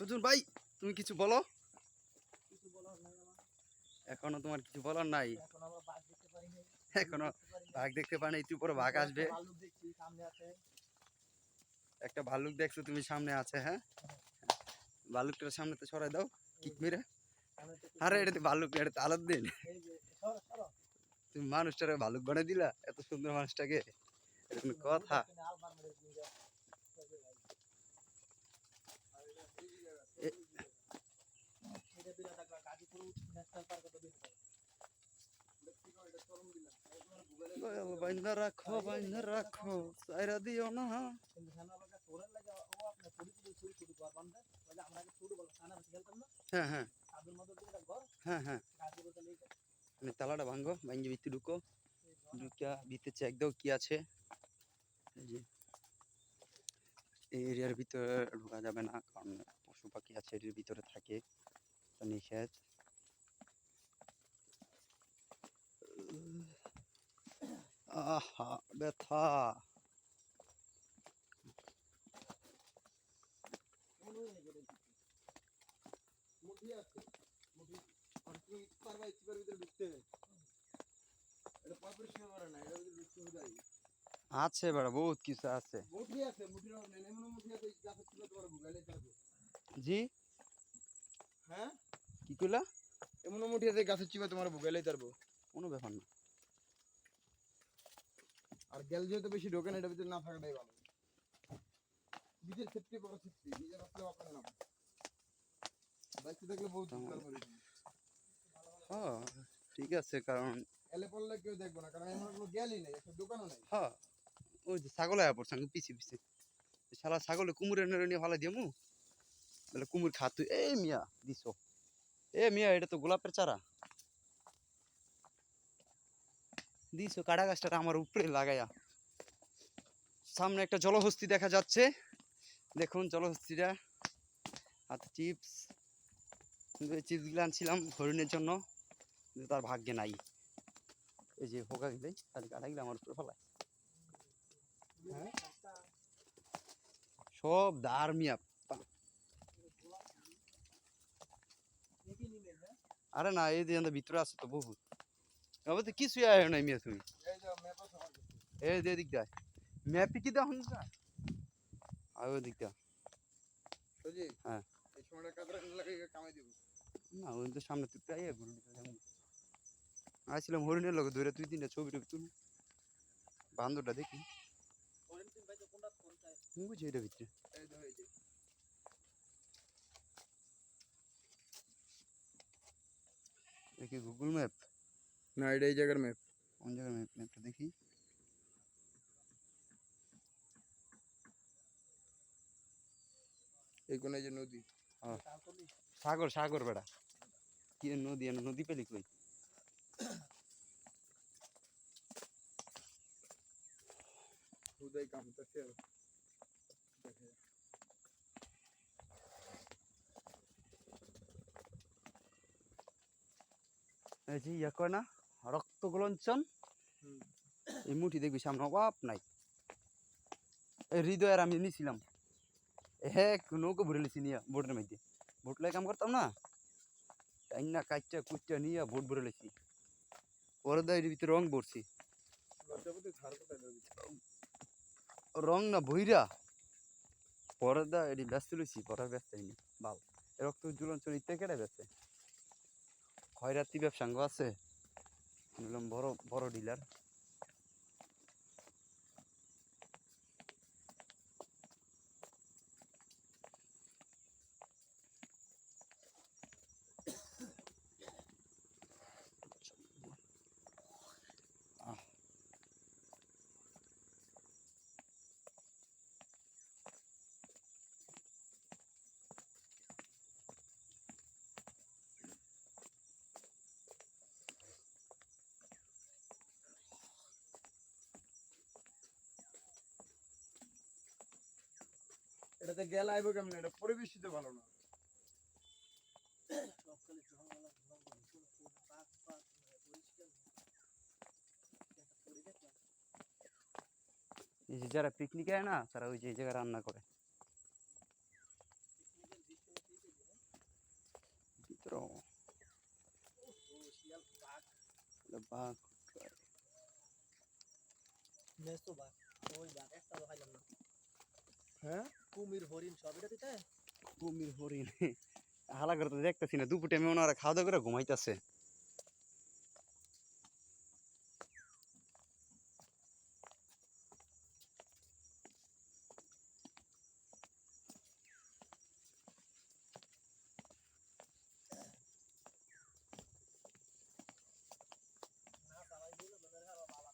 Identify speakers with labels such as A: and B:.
A: সুজন ভাই, তুমি কিছু বলো? এখনও তোমার কিছু বলার নাই?
B: এখন বাঘ দেখতে পারি
A: একটু পরে ভাগ আসবে।
B: একটা ভাল্লুক দেখছি,
A: তুমি সামনে আছে হ্যাঁ? ভাল্লুকটার সামনে তো সরাই দাও, কিক মেরে। আরে, এটা তো ভাল্লুক, এটা তো আলাদ দিন। তুমি মানুষটারে ভাল্লুক বানিয়ে দিলা, এত সুন্দর মানুষটাকে। এটা কোনো কথা
B: এখানে আলমার মেরে দিয়ে দাও। তবে ভাই।
A: এ-
B: এটা বিরাট একটা গাজীপুর ন্যাশনাল পার্কে তো বেশি পাবে।
A: দয়াল রাখো বাইন্দা রাখো, সাইরা দিও না। হ্যাঁ হ্যাঁ। হ্যাঁ তালাটা ভাঙ্গো ভাঙ্গি ভিতরে ঢুকো। ঢুকিয়া ভিতরে চেক দাও কি আছে। এরিয়ার ভিতরে ঢোকা যাবে না, কারণ পশু পাখি আছে এর ভিতরে থাকে। তো নিষেধ। আহা, ব্যথা।
C: আছে,
A: বেড়া, বহুত কিছু আছে।
C: মুঠি আছে মুঠির নেই মুঠি আছে গাছের ছিল তোমার ভুগাইলে পারব
A: জি।
C: হ্যাঁ?
A: কি কইলা?
C: এমন মুঠি আছে গাছের চিপা তোমার পারব
A: কোনো ব্যাপার না।
C: আর গেল যেহেতু বেশি ঢোকে না এটার ভিতরে না থাকাটাই ভালো। সেফটি বড় সেফটি আসলে নাম। বাইকে থাকলে বহুত
A: হ্যাঁ ঠিক আছে কারণ
C: এলে পড়লে কেউ দেখব না কারণ এমন কোনো গেলই নেই একটা দোকানও নেই।
A: হ্যাঁ ওই যে ছাগল আয়া পড়ছে আমি পিছি পিছি। শালা ছাগলে কুমুরের নেড়ে নিয়ে ফালাই দিয়ামু বলে কুমুর খাতু এ মিয়া, দিছ। এ মিয়া, এটা তো গোলাপের চারা। দিছ কাটা গাছটা আমার উপরে লাগাইয়া সামনে একটা জলহস্তি দেখা যাচ্ছে। দেখুন জলহস্তিটা। হাতে চিপস কিন্তু এই আনছিলাম হরিণের জন্য। তার ভাগ্যে নাই। এই যে হোকা গেলে তাহলে কাটা গেলে আমার উপরে ফেলায়। সব দার মিয়া
B: দেখি নিবেন না
A: আরে না এই যে ভিতরে আছে তো বহুত। এবার তো কিছুই আয় নাই মিয়া তুমি।
C: এই যে
A: দিক দা ম্যাপে কি না ওই দিক দা
C: বুঝলি
A: হ্যাঁ।
C: এই সময়টা কাজরা লাগে কামাই দিব।
A: না ওই তো সামনে তুই প্রায় ঘুরে আসছিলাম হরিণের লোক ধরে তুই তিনটা ছবি টবি তুলি। বান্দরটা দেখি।
B: কোয়ারেন্টাইন ভাই তো কোনটা কোনটা?
A: বুঝি এটা ভিতরে।
C: এই যে। এই যে
A: দেখি গুগল ম্যাপ
C: না এটা এই জায়গার ম্যাপ
A: কোন জায়গার ম্যাপ ম্যাপটা দেখি
C: এই কোন এই যে নদী
B: তারপরে
A: সাগর সাগর বেড়া কি এর নদী এর নদী পেলি কই
C: উদয় কামতাছে
A: এই যে ইয়া কয় না রক্ত গলঞ্চন।
C: হুম।
A: এই মুঠি দেখবি সামনে অভাব নাই। এই হৃদয়ের আমি নিছিলাম। হে নৌকো ভরে লিছি নিয়া বোটের মধ্যে। বোট লাই কাম করতাম না তাই না কাচ্চা কুচ্চা নিয়ে বোট ভরে লিছি। পরে দা এর ভিতরে রং ভরছি। রং না ভইরা পরে দা এটি ব্যস্ত লইছি পরে ব্যস্ত হয়নি বাল। রক্ত জুলঞ্চন ইত্যা কেটে বেছে খয়রাতি ব্যবসাঙ্গ আছে। বললাম বড় বড় ডিলার
C: এটাতে গেল আইব কেমন এটা পরিবেশই তো ভালো না।
A: এই যে যারা পিকনিক আয় না তারা ওই যে এই জায়গায় রান্না করে।
B: বাঘ।
A: বাঘ।
B: ওই বাঘ একটা তো না।
C: হ্যাঁ?
B: কুমির হরিণ সব এটা দিতে
A: কুমির হরিণ হালা করে তো দেখতেছি না দুপুর টাইমে ওনারা খাওয়া দাওয়া করে ঘুমাইতেছে
B: মনে হয় বাবা